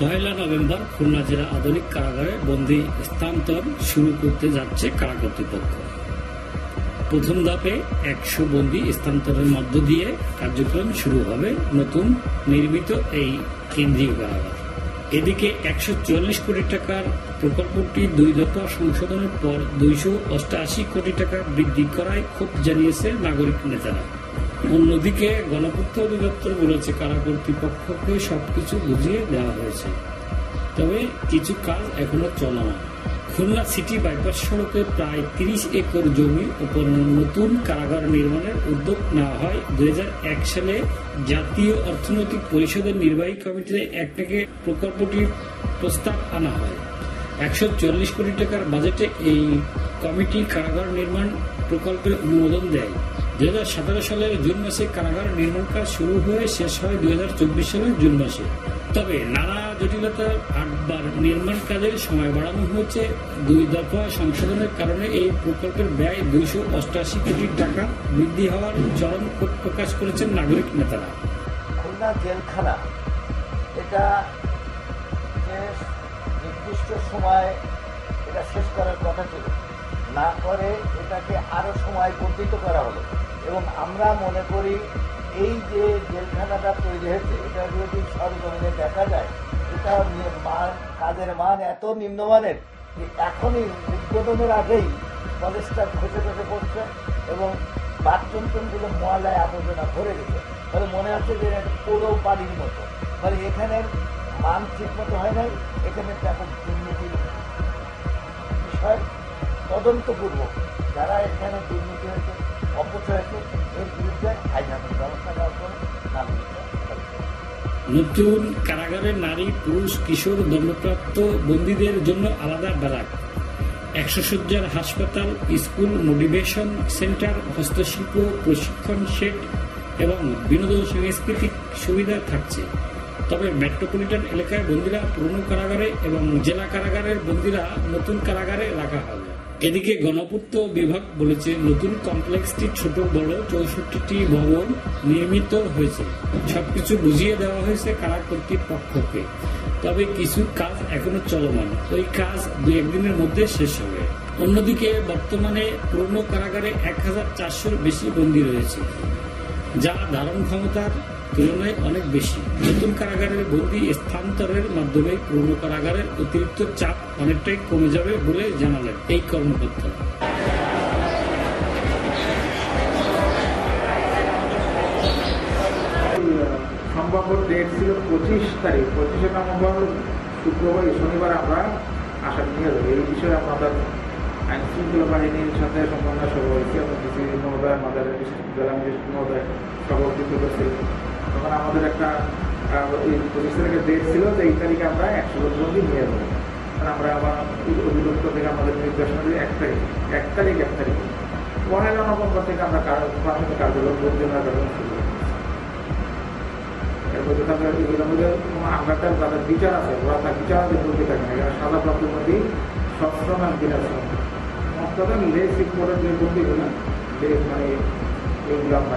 পয়লা November Khulna জেলা আধুনিক কারাগারে বন্দি স্থানান্তর শুরু করতে যাচ্ছে কারা কর্তৃপক্ষ। প্রথম ধাপে একশো বন্দি স্থানান্তরের মধ্য দিয়ে কার্যক্রম শুরু হবে নতুন নির্মিত এই কেন্দ্রীয় কারাগার। এদিকে একশো চুয়াল্লিশ কোটি টাকার প্রকল্পটি দুই দফা সংশোধনের পর দুইশো অষ্টআশি কোটি টাকা বৃদ্ধি করায় ক্ষোভ জানিয়েছে নাগরিক নেতারা। অন্যদিকে গণপূর্ত অধিদপ্তর বলেছে, কারা কর্তৃপক্ষকে সবকিছু বুঝিয়ে দেওয়া হয়েছে। তবে কিছু কাজ এখনও চলমান। খুলনা সিটি বাইপাস সড়কে প্রায় তিরিশ একর জমি উপর নতুন কারাগার নির্মাণের উদ্যোগ নেওয়া হয়। দুই হাজার এক সালে জাতীয় অর্থনৈতিক পরিষদের নির্বাহী কমিটিতে এক থেকে প্রকল্পটির প্রস্তাব আনা হয়। একশো চল্লিশ কোটি টাকার বাজেটে এই কমিটি কারাগার নির্মাণ প্রকল্পের অনুমোদন দেয়। দুই হাজার সতেরো সালের জুন মাসে কারাগার নির্মাণ কাজ শুরু হয়ে শেষ হয় দুই হাজার চব্বিশ সালের জুন মাসে। তবে নানা জটিলতার আটবার নির্মাণ কাজের সময় বাড়ানো হয়েছে। দুই দফা সংশোধনের কারণে এই প্রকল্পের ব্যয় দুইশো অষ্টাশি কোটি টাকা বৃদ্ধি হওয়ার চরম ক্ষোভ প্রকাশ করেছেন নাগরিক নেতারা। খুলনা জেলখানা, এটা নির্দিষ্ট সময় এটা শেষ করার কথা ছিল। না করে এটাকে আরও সময় বর্ধিত করা হলো। এবং আমরা মনে করি এই যে জেলখানাটা তৈরি হয়েছে, এটা যদি সরজমিনে দেখা যায়, এটা মান, কাজের মান এত নিম্নমানের যে এখনই উদ্বোধনের আগেই কলেজটা খসে খসে পড়ছে এবং বাথরুমগুলো ময়লায় আবর্জনা ভরে গেছে। ফলে মনে হচ্ছে যে পুরো বাড়ির মতো। ফলে এখানের মান ঠিক মতো হয় নাই? এখানে ব্যাপক দুর্নীতির বিষয়, তদন্তপূর্বক যারা এখানে দুর্নীতি হয়েছে নতুন কারাগারে নারী, পুরুষ, কিশোর দণ্ডপ্রাপ্ত বন্দীদের জন্য আলাদা ব্যারাক। একশো সজ্জার হাসপাতাল, স্কুল মোটিভেশন সেন্টার, হস্তশিল্প, প্রশিক্ষণ শেড এবং বিনোদন সাংস্কৃতিক সুবিধা থাকছে। তবে মেট্রোপলিটন এলাকায় বন্দীরা পুরনো কারাগারে এবং জেলা কারাগারের বন্দীরা নতুন কারাগারে রাখা হবে। এদিকে গণপূর্ত বিভাগ বলেছে, নতুন কমপ্লেক্সটি ছোট, বড়, চৌষট্টিটি ভবন নির্মিত হয়েছে। সবকিছু বুঝিয়ে দেওয়া হয়েছে কারা কর্তৃপক্ষকে তবে কিছু কাজ এখনও চলমান। ওই কাজ দু একদিনের মধ্যে শেষ হবে। অন্যদিকে বর্তমানে পুরনো কারাগারে এক হাজার চারশোর বেশি বন্দী রয়েছে। যা ধারণ ক্ষমতার তুলনায় অনেক বেশি। নতুন কারাগারের বন্দী স্থানান্তরের মাধ্যমে পুরনো কারাগারের অতিরিক্ত চাপ অনেকটাই কমে যাবে বলে জানালেন এই কর্মকর্তা। সম্ভাব্য ডেট ছিল পঁচিশ তারিখ। পঁচিশে নভেম্বর, শুক্রবার শনিবার আমরা আশা নিয়ে যাব। এই বিষয়ে আমাদের আইন শৃঙ্খলা বাহিনীর সাথে সম্পন্ন সভা হয়েছে। এবং ডিসি মহোদয়, আমাদের মহোদয় সভাপতিত্ব করছিল তখন আমাদের একটা পঁচিশ ডেট ছিল যে এই তারিখে আমরা একশো নিয়ে যাব। আমরা আবার অধিদপ্তর থেকে আমাদের নির্দেশনা দিই এক তারিখ এক তারিখ এক তারিখ। পনেরো নভেম্বর থেকে আমরা প্রাথমিক কার্যক্রম তাদের বিচার আছে তার না। সাদা প্রাপ্তির সশ্রম লেস রিপোর্টের যে মানে এইগুলো আমরা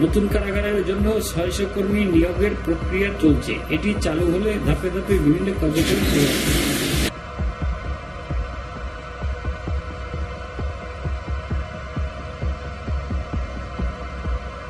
নতুন কারাগারের জন্য ছয়শো কর্মী নিয়োগের প্রক্রিয়া চলছে এটি চালু হলে ধাপে ধাপে বিভিন্ন কার্যক্রম শুরু হবে।